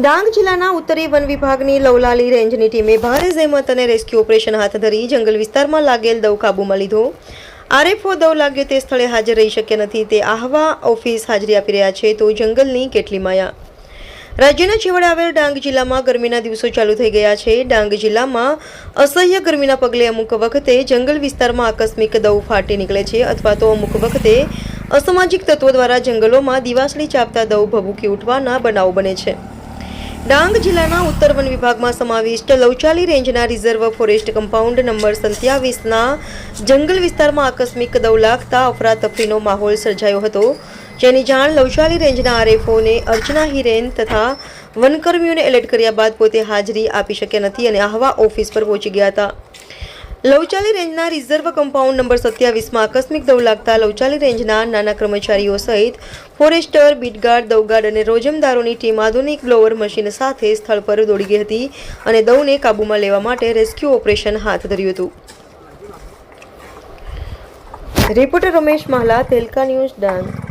ડાંગ જિલ્લાના ઉત્તરી વન વિભાગની લવલાલી રેન્જની ટીમે ભારે જહેમત અને રેસ્ક્યુ ઓપરેશન હાથ ધરી જંગલ વિસ્તારમાં લાગેલ દવ કાબૂમાં લીધો. આરએફઓ દવ લાગ્યો તે સ્થળે હાજર રહી શક્યા નથી, તે આહવા ઓફિસ હાજરી આપી રહ્યા છે તો જંગલની કેટલી માયા. રાજ્યના છેવડે આવેલ ડાંગ જિલ્લામાં ગરમીના દિવસો ચાલુ થઈ ગયા છે. ડાંગ જિલ્લામાં અસહ્ય ગરમીના પગલે અમુક વખતે જંગલ વિસ્તારમાં આકસ્મિક દવ ફાટી નીકળે છે અથવા તો અમુક વખતે અસામાજિક તત્વો દ્વારા જંગલોમાં દિવાસળી ચાપતા દવ ભભૂકી ઉઠવાના બનાવ બને છે. ડાંગ જિલ્લાના ઉત્તર વન વિભાગમાં સમાવિષ્ટ લવચાલી રેન્જના રિઝર્વ ફોરેસ્ટ કમ્પાઉન્ડ નંબર સત્યાવીસના જંગલ વિસ્તારમાં આકસ્મિક દવ લાગતા અફરાતફરીનો માહોલ સર્જાયો હતો. જેની જાણ લવચાલી રેન્જના આરએફઓને અર્ચના હિરેન તથા વનકર્મીઓને એલર્ટ કર્યા બાદ પોતે હાજરી આપી શક્યા નથી અને આહવા ઓફિસ પર પહોંચી ગયા હતા. લવચાલી રેન્જના રિઝર્વ કમ્પાઉન્ડ નંબર સત્યાવીસમાં આકસ્મિક દવ લાગતા લવચાલી રેન્જના નાના કર્મચારીઓ સહિત ફોરેસ્ટર, બીટગાર્ડ, દવગાર્ડ અને રોજમદારોની ટીમ આધુનિક બ્લોવર મશીન સાથે સ્થળ પર દોડી ગઈ હતી અને દવને કાબૂમાં લેવા માટે રેસ્ક્યુ ઓપરેશન હાથ ધર્યું હતું. રિપોર્ટર રમેશ મહલા, તેલકા ન્યૂઝ ડાંગ.